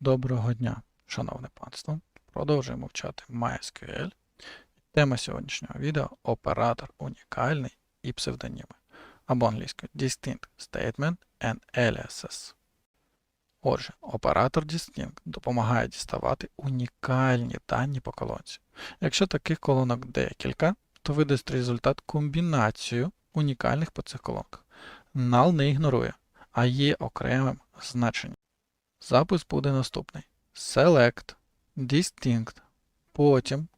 Доброго дня, шановне панство. Продовжуємо вчати MySQL. Тема сьогоднішнього відео оператор унікальний і псевдоніми. Або англійською Distinct Statement and Aliases. Отже, оператор Distinct допомагає діставати унікальні дані по колонці. Якщо таких колонок декілька, то видасть результат комбінацію унікальних по цих колонках. Null не ігнорує, а є окремим значенням. Запис буде наступний: Select, Distinct, потім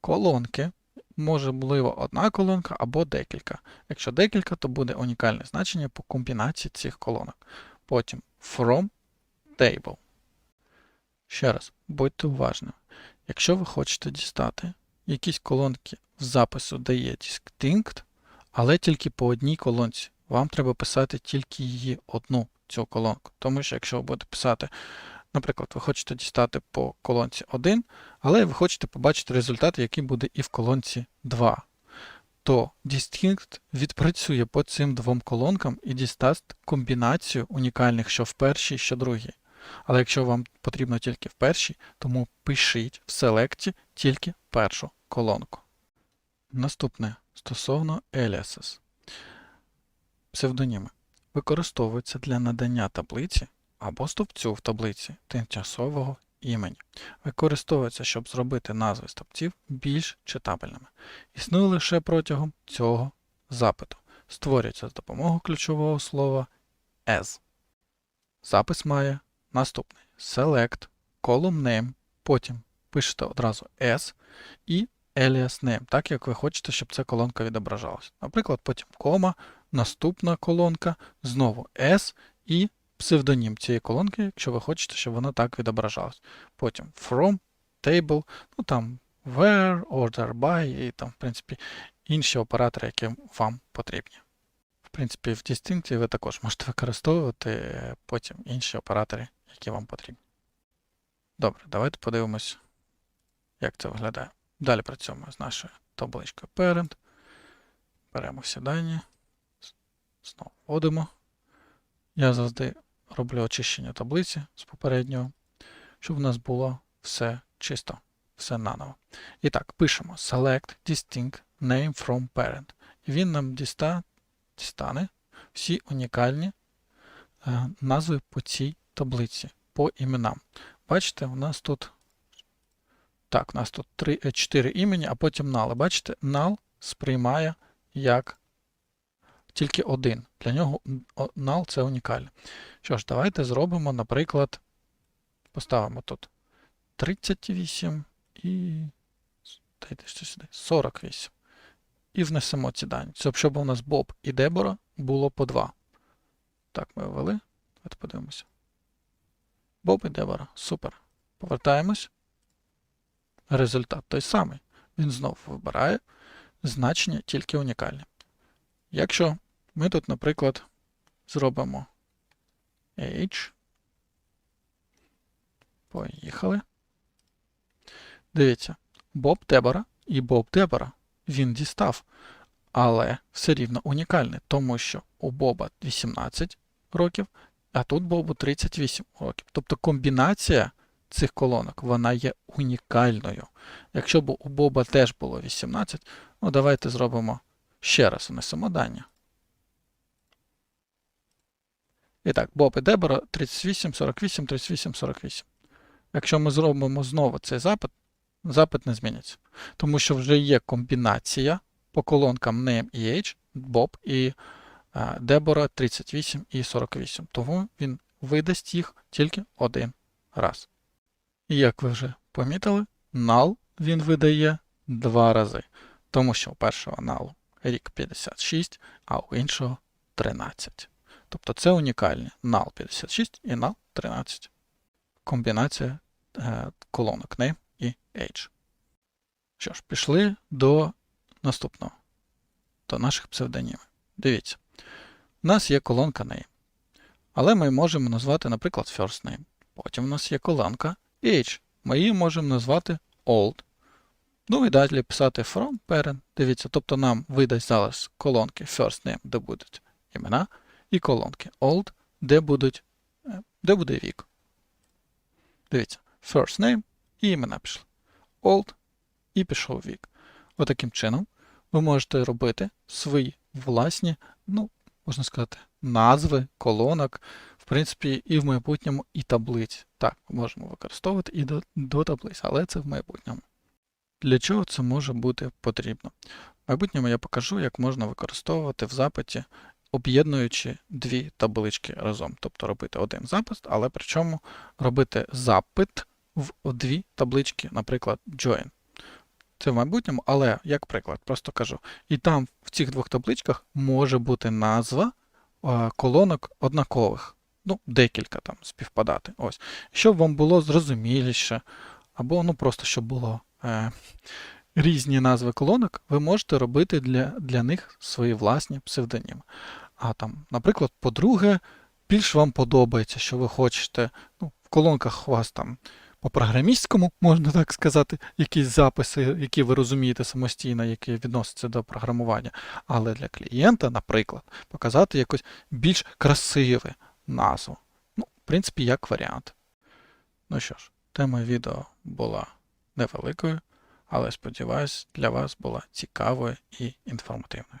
колонки. Може, можливо, одна колонка або декілька. Якщо декілька, то буде унікальне значення по комбінації цих колонок. Потім from table. Ще раз, будьте уважними. Якщо ви хочете дістати якісь колонки в запису, де є distinct, але тільки по одній колонці, вам треба писати тільки її одну цю колонку. Тому що якщо ви будете писати, наприклад, ви хочете дістати по колонці 1, але ви хочете побачити результат, який буде і в колонці 2, то Distinct відпрацює по цим двом колонкам і діставить комбінацію унікальних, що в першій, що другій. Але якщо вам потрібно тільки в першій, тому пишіть в селекті тільки першу колонку. Наступне стосовно aliases. Псевдоніми використовуються для надання таблиці або стовпцю в таблиці тимчасового імені. Використовується, щоб зробити назви стовпців більш читабельними. Існує лише протягом цього запиту. Створюється з допомогою ключового слова as. Запис має наступний select, column name, потім пишете одразу s і alias name, так як ви хочете, щоб ця колонка відображалась. Наприклад, потім кома, наступна колонка, знову S і псевдонім цієї колонки, якщо ви хочете, щоб вона так відображалась. Потім from, table, ну там where, order by і там, в принципі, інші оператори, які вам потрібні. В принципі, в Distinct ви також можете використовувати потім інші оператори, які вам потрібні. Добре, давайте подивимось, як це виглядає. Далі працюємо з нашою табличкою Parent. Беремо всі дані. Знову вводимо. Я завжди роблю очищення таблиці з попереднього, щоб у нас було все чисто, все наново. І так, пишемо select distinct name from parent. І він нам діста, дістане всі унікальні е, назви по цій таблиці, по іменам. Бачите, у нас тут так, у нас тут 3, 4 імені, а потім null. Бачите, null сприймає як тільки один. Для нього null це унікальне. Що ж, давайте зробимо, наприклад, поставимо тут 38 і дайте ще сюди, 48. І внесемо ці дані. Це щоб у нас Боб і Дебора було по 2. Так, ми ввели. Давайте подивимося. Боб і Дебора. Супер. Повертаємось. Результат той самий. Він знову вибирає значення тільки унікальне. Якщо ми тут, наприклад, зробимо H. Поїхали. Дивіться, Боб Дебора і Боб Дебора він дістав, але все рівно унікальний, тому що у Боба 18 років, а тут Бобу 38 років. Тобто комбінація цих колонок вона є унікальною. Якщо б у Боба теж було 18, ну давайте зробимо ще раз внесемо дані. І так, Боб і Дебора 38, 48, 38, 48. Якщо ми зробимо знову цей запит, запит не зміниться. Тому що вже є комбінація по колонкам name і age, Боб і Дебора 38 і 48. Тому він видасть їх тільки один раз. І як ви вже помітили, null він видає два рази. Тому що у першого налу рік 56, а у іншого 13. Тобто це унікальні null 56 і null 13. Комбінація е, колонок name і age. Що ж, пішли до наступного, до наших псевдонімів. Дивіться, у нас є колонка name. Але ми можемо назвати, наприклад, first name. Потім у нас є колонка age. Ми її можемо назвати old. Ну і далі писати from parent. Дивіться, тобто нам видасть зараз колонки first name, де будуть імена, і колонки old, де будуть, де буде вік. Дивіться, first name і імена пішли. Old і пішов вік. Отаким чином ви можете робити свої власні, ну, можна сказати, назви колонок, в принципі, і в майбутньому, і таблиць. Так, можемо використовувати і до, до таблиць, але це в майбутньому. Для чого це може бути потрібно? В майбутньому я покажу, як можна використовувати в запиті, об'єднуючи дві таблички разом. Тобто робити один запис, але причому робити запит в дві таблички, наприклад, join. Це в майбутньому, але як приклад, просто кажу. І там в цих двох табличках може бути назва колонок однакових. Ну, декілька там співпадати. Ось. Щоб вам було зрозуміліше, або ну просто щоб було е, різні назви колонок, ви можете робити для, для них свої власні псевдоніми. А там, наприклад, по-друге, більш вам подобається, що ви хочете. Ну, в колонках у вас там по програмістському, можна так сказати, якісь записи, які ви розумієте самостійно, які відносяться до програмування. Але для клієнта, наприклад, показати якось більш красиве назву. Ну, в принципі, як варіант. Ну що ж, тема відео була невеликою, але сподіваюсь, для вас була цікавою і інформативною.